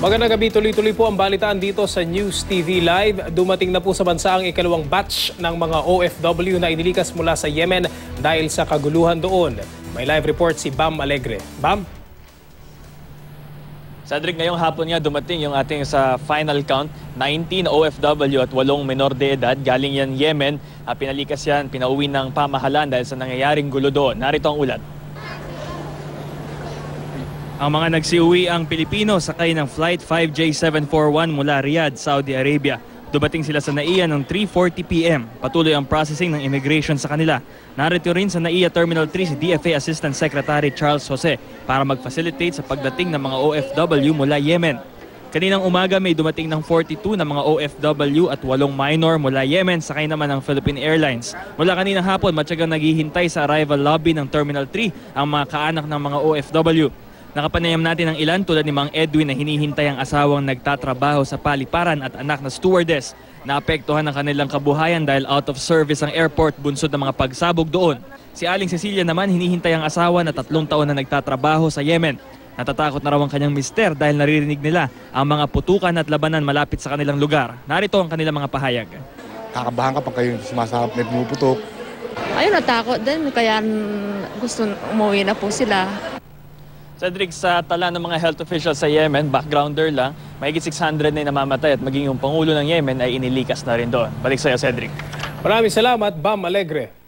Magandang gabi, tuloy-tuloy po ang balitaan dito sa News TV Live. Dumating na po sa bansa ang ikalawang batch ng mga OFW na inilikas mula sa Yemen dahil sa kaguluhan doon. May live report si Bam Alegre. Bam? Cedric, ngayong hapon nga dumating yung ating sa final count, 19 OFW at 8 menor de edad. Galing yan Yemen. Ah, pinalikas yan, pinauwi ng pamahalaan dahil sa nangyayaring gulo doon. Narito ang ulat. Ang mga nagsiuwi ang Pilipino sakay ng Flight 5J741 mula Riyadh, Saudi Arabia. Dumating sila sa NAIA ng 3.40pm. Patuloy ang processing ng immigration sa kanila. Narito rin sa NAIA Terminal 3 si DFA Assistant Secretary Charles Jose para mag-facilitate sa pagdating ng mga OFW mula Yemen. Kaninang umaga may dumating ng 42 na mga OFW at 8 minor mula Yemen sakay naman ng Philippine Airlines. Mula kaninang hapon matyagang naghihintay sa arrival lobby ng Terminal 3 ang mga kaanak ng mga OFW. Nakapanayam natin ang ilan tulad ni Mang Edwin na hinihintay ang asawang nagtatrabaho sa paliparan at anak na stewardess. Naapektuhan ang kanilang kabuhayan dahil out of service ang airport bunsod ng mga pagsabog doon. Si Aling Cecilia naman hinihintay ang asawa na tatlong taon na nagtatrabaho sa Yemen. Natatakot na raw ang kanyang mister dahil naririnig nila ang mga putukan at labanan malapit sa kanilang lugar. Narito ang kanilang mga pahayag. kakabahan ka pag kayo sumasarap may pumuputok. Ayun, natakot din. Kaya gusto umuwi na po sila. Cedric, sa tala ng mga health officials sa Yemen, backgrounder lang, mahigit 600 na namamatay at maging yung Pangulo ng Yemen ay inilikas na rin doon. Balik sa'yo, Cedric. Maraming salamat, Bam Alegre.